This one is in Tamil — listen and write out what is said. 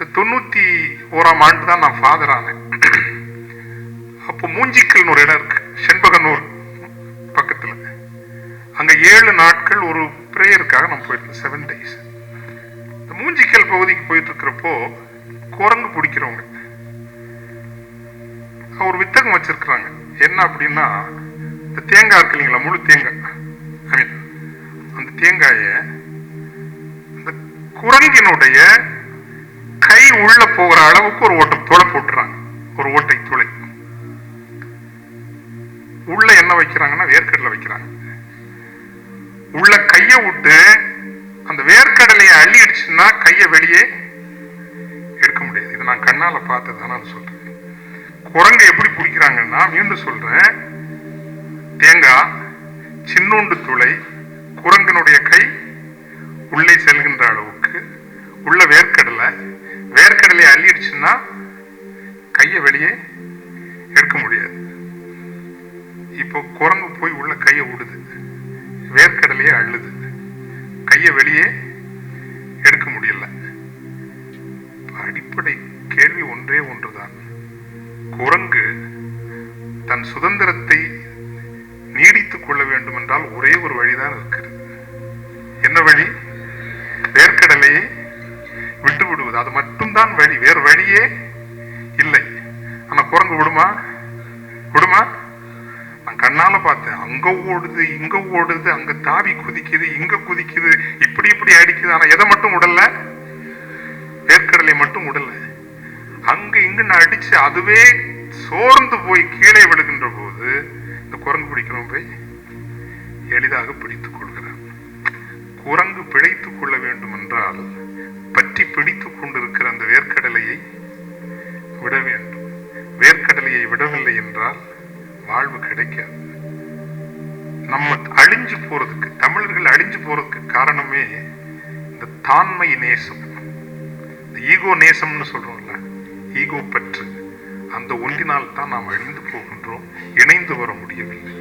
இந்த தொண்ணூத்தி ஓராம் ஆண்டு தான் நான் ஃபாதர் ஆனேன். அப்போ மூஞ்சிக்கல்னு ஒரு இடம் இருக்கு செண்பகனூர் பக்கத்துல. அங்க ஏழு நாட்கள் ஒரு பிரேயருக்காக நான் போயிருந்தேன் செவன் டேஸ் இந்த மூஞ்சிக்கல் பகுதிக்கு போயிட்டு இருக்கிறப்போ குரங்கு பிடிக்கிறவங்க. ஒரு வித்தகம் வச்சிருக்கிறாங்க. என்ன அப்படின்னா இந்த தேங்காய் இருக்கு இல்லைங்களா முழு தேங்காய். ஐ மீன் அந்த தேங்காய இந்த குரங்கினுடைய கை உள்ள போகிற அளவுக்கு ஒரு ஓட்டை துளை போட்டுறாங்க. ஒரு ஓட்டை துளை. உள்ள என்ன வைக்கிறாங்கன்னா வேர்க்கடலை வைக்கிறாங்க. உள்ள கைய விட்டு அந்த வேர்க்கடலையை அள்ளிடுச்சுன்னா கையை வெளியே எடுக்க முடியாது. இது நான் கண்ணால பார்த்தது நான் சொல்றேன். குரங்கு எப்படி பிடிக்கிறாங்கன்னா மீண்டும் சொல்றேன். தேங்காய் சின்னோண்டு துளை குரங்கனுடைய கை உள்ளே செல்கின்ற அளவுக்கு உள்ள வேர்க்க வேர்க்கடலை கையை வெளியே எடுக்க முடியாது. இப்போ குரங்கு போய் உள்ள கையை விடுது வேர்க்கடலையே அள்ளுது கையை வெளியே எடுக்க முடியல. அடிப்படை கேள்வி ஒன்றே ஒன்றுதான். குரங்கு தன் சுதந்திரத்தை நீடித்துக் கொள்ள வேண்டும் என்றால் ஒரே ஒரு வழிதான் இருக்கிறது. என்ன வழி? வேர்க்கடலையை விட்டு விடுவது அது மட்டும்தான் வழி வேறு வழியே இல்லை. ஆனா குரங்கு விடுமா? விடுமா? நான் கண்ணால பார்த்தேன். அங்க ஓடுது இங்க ஓடுது அங்க தாவி குதிக்குது இங்க குதிக்குது. இப்படி இப்படி அடிக்குது. ஆனா எதை மட்டும் விடல? வேர்க்கடலை மட்டும் விடல. அங்க இங்க அடிச்சு அதுவே சோர்ந்து போய் கீழே விழுகின்ற போது இந்த குரங்கு பிடிக்கிறோம் போய் எளிதாக பிடித்துக் கொள்கிறான் குரங்கு பிழைத்துக் கொள்ள வேண்டும் என்றால் பற்றி பிடித்துக் கொண்டிருக்கிற உணவில்லை என்றால் வாழ்வு கிடைக்காது. நம்ம அழிஞ்சு போறதுக்கு தமிழர்கள் அழிஞ்சு போறதுக்கு காரணமே இந்த தான்மை நேசம். இந்த ஈகோ நேசம்னு சொல்றோம்ல ஈகோ பற்று. அந்த ஒன்றினால் தான் நாம் அழிந்து போகின்றோம் இணைந்து வர முடியவில்லை.